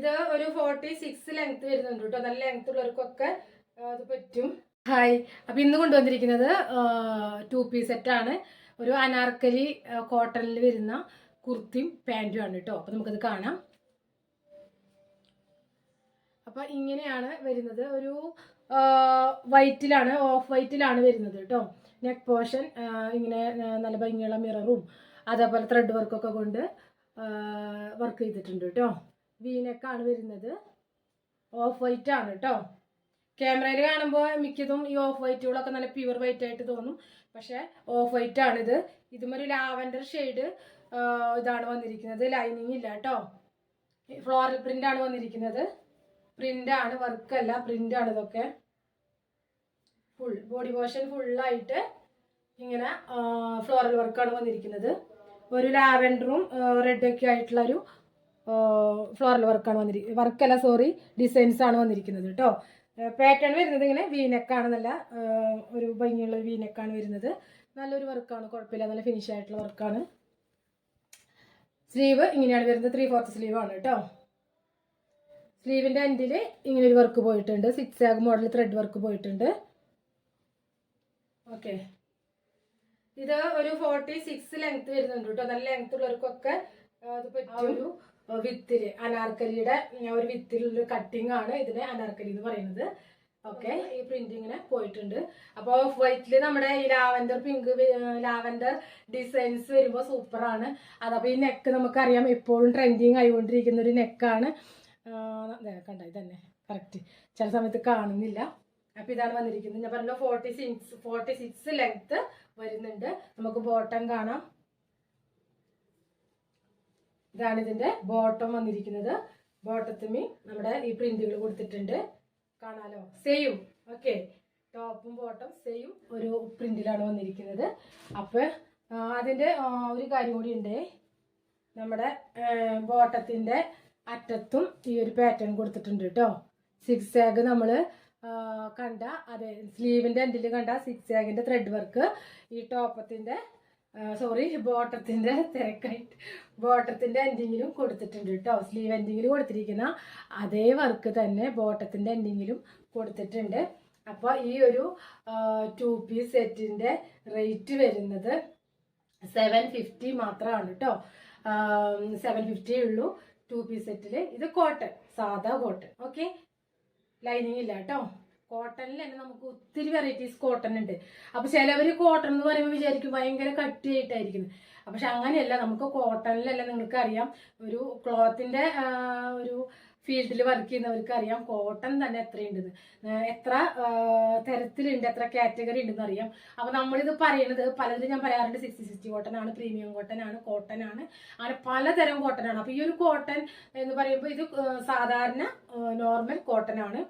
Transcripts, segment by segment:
ഇത് ഒരു forty six length വരുന്നുണ്ട് കേട്ടോ നല്ല ലെങ്ത് ഉള്ളവർക്കൊക്കെ അത് പറ്റും. ഹായ് അപ്പം ഇന്ന് കൊണ്ടുവന്നിരിക്കുന്നത് ടു പീസ് സെറ്റാണ് ഒരു അനാർക്കലി കോട്ടണിൽ വരുന്ന കുർത്തിയും പാന്റും ആണ് കേട്ടോ അപ്പം നമുക്കത് കാണാം. അപ്പം ഇങ്ങനെയാണ് വരുന്നത്. ഒരു വൈറ്റിലാണ് ഓഫ് വൈറ്റിലാണ് വരുന്നത് കേട്ടോ നെക്ക് പോർഷൻ ഇങ്ങനെ നല്ല ഭംഗിയുള്ള മിററും അതേപോലെ ത്രെഡ് വർക്കൊക്കെ കൊണ്ട് വർക്ക് ചെയ്തിട്ടുണ്ട് കേട്ടോ വീനെക്കാണ് വരുന്നത്. ഓഫ് വൈറ്റ് ആണ് കേട്ടോ ക്യാമറയിൽ കാണുമ്പോൾ മിക്കതും ഈ ഓഫ് വൈറ്റുകളൊക്കെ നല്ല പ്യുവർ വൈറ്റ് ആയിട്ട് തോന്നും. പക്ഷേ ഓഫ് വൈറ്റ് ആണിത്. ഇതും ഒരു ലാവൻഡർ ഷെയ്ഡ് ഇതാണ് വന്നിരിക്കുന്നത്. ലൈനിങ് ഇല്ല കേട്ടോ ഫ്ലോറൽ പ്രിന്റ് ആണ് വന്നിരിക്കുന്നത്. പ്രിന്റ് ആണ് വർക്കല്ല പ്രിന്റ് ആണ് ഇതൊക്കെ. ഫുൾ ബോഡി പോർഷൻ ഫുള്ളായിട്ട് ഇങ്ങനെ ഫ്ലോറൽ വർക്കാണ് വന്നിരിക്കുന്നത്. ഒരു ലാവൻഡറും റെഡ് ഒക്കെ ആയിട്ടുള്ള ഒരു ഫ്ലോറൽ വർക്കാണ് വന്നിരിക്കുന്നത് വർക്കല്ല സോറി ഡിസൈൻസ് ആണ് വന്നിരിക്കുന്നത് കേട്ടോ പാറ്റേൺ വരുന്നത് ഇങ്ങനെ വീനെക്കാണ് നല്ല ഒരു ഭംഗിയുള്ള വീനെക്കാണ് വരുന്നത്. നല്ലൊരു വർക്കാണ് കുഴപ്പമില്ല നല്ല ഫിനിഷ് ആയിട്ടുള്ള വർക്കാണ് സ്ലീവ് ഇങ്ങനെയാണ് വരുന്നത് ത്രീ ഫോർത്ത് ആണ് കേട്ടോ സ്ലീവിന്റെ എൻഡിൽ ഇങ്ങനെ ഒരു വർക്ക് പോയിട്ടുണ്ട് സിക്സ് ആഗ് മോഡൽ ത്രെഡ് വർക്ക് പോയിട്ടുണ്ട്. ഓക്കെ ഇത് ഒരു ഫോർട്ടി സിക്സ് ലെങ്ത് വരുന്നുണ്ട് കേട്ടോ നല്ല ലെങ്ത് ഉള്ളവർക്കൊക്കെ അത് പറ്റിയൊരു വിത്തിൽ അനാർക്കലിയുടെ ഒരു വിത്തിലുള്ള കട്ടിംഗ് ആണ് ഇതിന് അനാർക്കലി എന്ന് പറയുന്നത്. ഓക്കെ ഈ പ്രിന്റ് പോയിട്ടുണ്ട്. അപ്പോൾ ഓഫ് വൈറ്റിൽ നമ്മുടെ ഈ ലാവൻഡർ പിങ്ക് ലാവൻഡർ ഡിസൈൻസ് വരുമ്പോൾ സൂപ്പറാണ് അതപ്പോൾ ഈ നെക്ക് നമുക്കറിയാം ഇപ്പോഴും ട്രെൻഡിങ് ആയിക്കൊണ്ടിരിക്കുന്ന ഒരു നെക്കാണ് കണ്ട ഇതന്നെ. കറക്റ്റ് ചില സമയത്ത് കാണുന്നില്ല. അപ്പോൾ ഇതാണ് വന്നിരിക്കുന്നത്. ഞാൻ പറഞ്ഞ forty six forty six length വരുന്നുണ്ട്. നമുക്ക് ബോട്ടം കാണാം. ഇതാണ് ഇതിന്റെ ബോട്ടം വന്നിരിക്കുന്നത്. ബോട്ടത്തുമ്മി നമ്മുടെ ഈ പ്രിന്റുകൾ കൊടുത്തിട്ടുണ്ട്. കാണാലോ? സെയിം ഓക്കെ ടോപ്പും ബോട്ടം സെയിം ഒരു പ്രിന്റിലാണ് വന്നിരിക്കുന്നത്. അപ്പോൾ അതിന്റെ ഒരു കാര്യം കൂടി ഉണ്ട്. നമ്മുടെ ബോട്ടത്തിന്റെ അറ്റത്തും ഈ ഒരു പാറ്റേൺ കൊടുത്തിട്ടുണ്ട് കേട്ടോ സിക്സ് ആഗ് നമ്മൾ കണ്ട അതെ സ്ലീവിന്റെ എൻഡിൽ കണ്ട സിക്സ് ആഗിന്റെ ത്രെഡ് വർക്ക് ഈ ടോപ്പത്തിന്റെ സോറി ബോട്ടത്തിന്റെ തിരക്കായിട്ട് ബോട്ടത്തിന്റെ എൻഡിങ്ങിലും കൊടുത്തിട്ടുണ്ട് കേട്ടോ സ്ലീവ് എൻഡിങ്ങിൽ കൊടുത്തിരിക്കുന്ന അതേ വർക്ക് തന്നെ ബോട്ടത്തിന്റെ എൻഡിങ്ങിലും കൊടുത്തിട്ടുണ്ട്. അപ്പോൾ ഈ ഒരു ടു പീസ് സെറ്റിന്റെ റേറ്റ് വരുന്നത് സെവൻ ഫിഫ്റ്റി മാത്രമാണ് കേട്ടോ സെവൻ ഫിഫ്റ്റി ഉള്ളൂ ടു പീസ് സെറ്റിൽ ഇത് കോട്ടൺ സാധാ കോട്ടൺ ഓക്കെ ലൈനിങ് ഇല്ല കേട്ടോ കോട്ടണിൽ തന്നെ നമുക്ക് ഒത്തിരി വെറൈറ്റീസ് കോട്ടൺ ഉണ്ട്. അപ്പൊ ചിലവര് കോട്ടൺ എന്ന് പറയുമ്പോൾ വിചാരിക്കും ഭയങ്കര കട്ടിയായിട്ടായിരിക്കും. പക്ഷെ അങ്ങനെയല്ല നമുക്ക് കോട്ടണിലല്ല നിങ്ങൾക്ക് അറിയാം ഒരു ക്ലോത്തിന്റെ ഒരു ഫീൽഡിൽ വർക്ക് ചെയ്യുന്നവർക്ക് അറിയാം കോട്ടൺ തന്നെ എത്രയുണ്ടെന്ന്. ഏഹ് എത്ര തരത്തിലുണ്ട് എത്ര കാറ്റഗറി ഉണ്ടെന്ന് അറിയാം. അപ്പൊ നമ്മളിത് പറയുന്നത് പലതിലും ഞാൻ പറയാറുണ്ട് സിക്സ്റ്റി സിക്സ്റ്റി കോട്ടൺ ആണ് പ്രീമിയം കോട്ടൺ ആണ് കോട്ടൺ ആണ്. അങ്ങനെ പലതരം കോട്ടൺ ആണ്. അപ്പൊ ഈ ഒരു കോട്ടൺ എന്ന് പറയുമ്പോൾ ഇത് സാധാരണ നോർമൽ കോട്ടൺ ആണ്.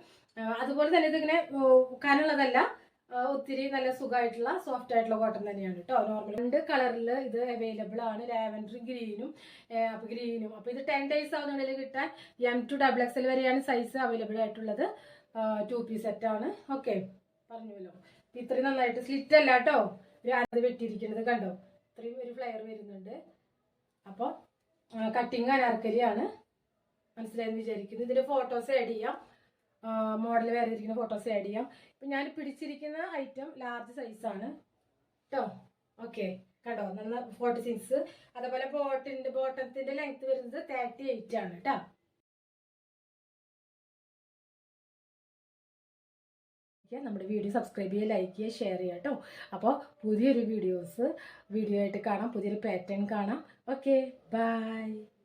അതുപോലെ തന്നെ ഇതിങ്ങനെ ഉക്കാനുള്ളതല്ല ഒത്തിരി നല്ല സുഖമായിട്ടുള്ള സോഫ്റ്റ് ആയിട്ടുള്ള കോട്ടൺ തന്നെയാണ് കേട്ടോ നോർമൽ രണ്ട് കളറിൽ ഇത് അവൈലബിൾ ആണ്. ലാവൻഡറും ഗ്രീനും അപ്പൊ ഗ്രീനും അപ്പോൾ ഇത് ടെൻ ഡേയ്സ് ആവുന്നുണ്ടെങ്കിൽ കിട്ടാൻ M to double X L വരെയാണ് സൈസ് അവൈലബിൾ ആയിട്ടുള്ളത്. ടു പി സെറ്റ് ആണ്. ഓക്കെ പറഞ്ഞുവല്ലോ. ഇത്രയും നന്നായിട്ട് സ്ലിറ്റ് അല്ല കേട്ടോ ഒരു വെട്ടിയിരിക്കുന്നത് കണ്ടോ? ഇത്രയും ഒരു ഫ്ലെയർ വരുന്നുണ്ട്. അപ്പോൾ കട്ടിങ് അനാർക്കലിയാണ്. മനസ്സിലായെന്ന് വിചാരിക്കുന്നു. ഇതിന്റെ ഫോട്ടോസ് ആഡ് ചെയ്യാം. മോഡൽ വേറെ ഇരിക്കുന്ന ഫോട്ടോസ് ആഡ് ചെയ്യാം. ഇപ്പം ഞാൻ പിടിച്ചിരിക്കുന്ന ഐറ്റം ലാർജ് സൈസാണ് കേട്ടോ ഓക്കെ കണ്ടോ? നന്ന ഫോർട്ടി സിക്സ് അതേപോലെ ബോട്ടിന്റെ ബോട്ടത്തിന്റെ ലെങ്ത് വരുന്നത് തേർട്ടി എയ്റ്റ് ആണ് കേട്ടോ നമ്മുടെ വീഡിയോ സബ്സ്ക്രൈബ് ചെയ്യുക ലൈക്ക് ചെയ്യുക ഷെയർ ചെയ്യുക കേട്ടോ അപ്പോൾ പുതിയൊരു വീഡിയോസ് വീഡിയോ ആയിട്ട് കാണാം. പുതിയൊരു പാറ്റേൺ കാണാം. Okay bye